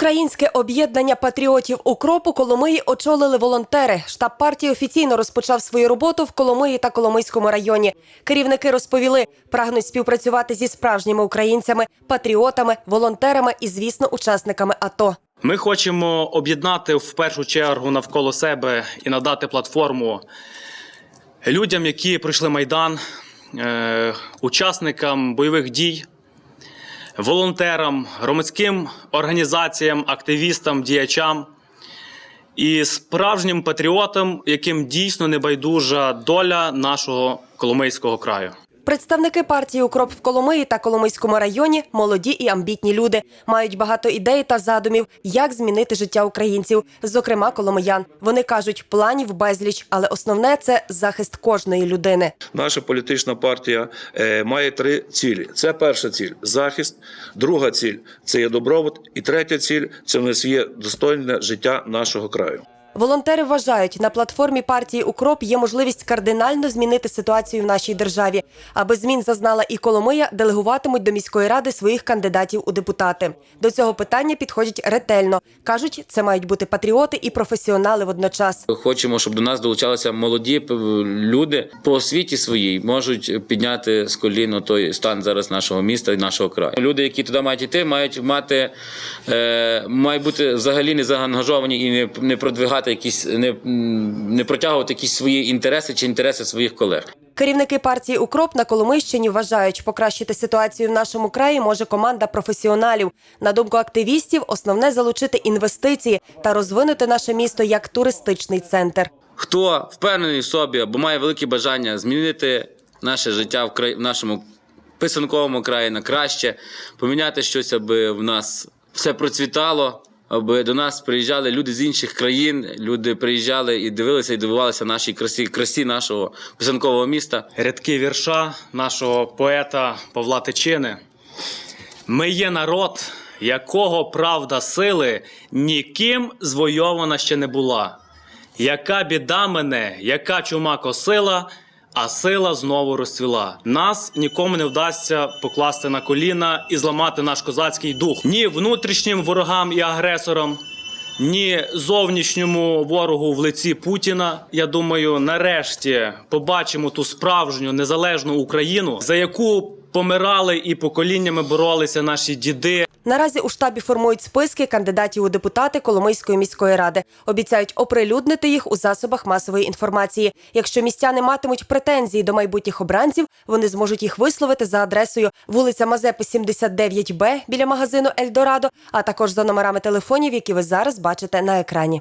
Всеукраїнське об'єднання патріотів укропу Коломиї очолили волонтери. Штаб партії офіційно розпочав свою роботу в Коломиї та Коломийському районі. Керівники розповіли, прагнуть співпрацювати зі справжніми українцями, патріотами, волонтерами і, звісно, учасниками АТО. Ми хочемо об'єднати в першу чергу навколо себе і надати платформу людям, які пройшли майдан, е, учасникам бойових дій, волонтерам, громадським організаціям, активістам, діячам і справжнім патріотам, яким дійсно не байдужа доля нашого Коломийського краю. Представники партії Укроп в Коломиї та Коломийському районі молоді і амбітні люди мають багато ідей та задумів, як змінити життя українців, зокрема коломиян. Вони кажуть, планів безліч, але основне це захист кожної людини. Наша політична партія е, має три цілі: це перша ціль захист, друга ціль це є добробут, і третя ціль це в нас є достойне життя нашого краю. Волонтери вважають, на платформі партії Укроп є можливість кардинально змінити ситуацію в нашій державі. Аби змін зазнала і Коломия, делегуватимуть до міської ради своїх кандидатів у депутати. До цього питання підходять ретельно. кажуть, це мають бути патріоти і професіонали водночас. Хочемо, щоб до нас долучалися молоді люди по освіті своїй можуть підняти з коліну той стан зараз нашого міста і нашого краю. Люди, які туди мають йти, мають мати е, мають бути взагалі не заангажовані і не, не продвигати якісь, не, не протягувати якісь свої інтереси чи інтереси своїх колег. Керівники партії Укроп на Коломийщині вважають, покращити ситуацію в нашому краї може команда професіоналів. На думку активістів, основне залучити інвестиції та розвинути наше місто як туристичний центр. Хто впевнений в собі або має велике бажання змінити наше життя в, край... в нашому писанковому краї на краще, поміняти щось, аби в нас все процвітало, аби до нас приїжджали люди з інших країн, люди приїжджали і дивилися і дивувалися нашій красі, красі нашого писанкового міста. рядки вірша нашого поета Павла Тичини. Ми є народ, якого правда сили ніким звойована ще не була. Яка біда мене, яка чума косила, а сила знову розцвіла. Нас нікому не вдасться покласти на коліна і зламати наш козацький дух ні внутрішнім ворогам і агресорам, ні зовнішньому ворогу в лиці Путіна. Я думаю, нарешті побачимо ту справжню незалежну Україну, за яку помирали і поколіннями боролися наші діди. Наразі у штабі формують списки кандидатів у депутати Коломийської міської ради. Обіцяють оприлюднити їх у засобах масової інформації. Якщо містяни матимуть претензії до майбутніх обранців, вони зможуть їх висловити за адресою вулиця Мазепи, 79Б біля магазину Ельдорадо, а також за номерами телефонів, які ви зараз бачите на екрані.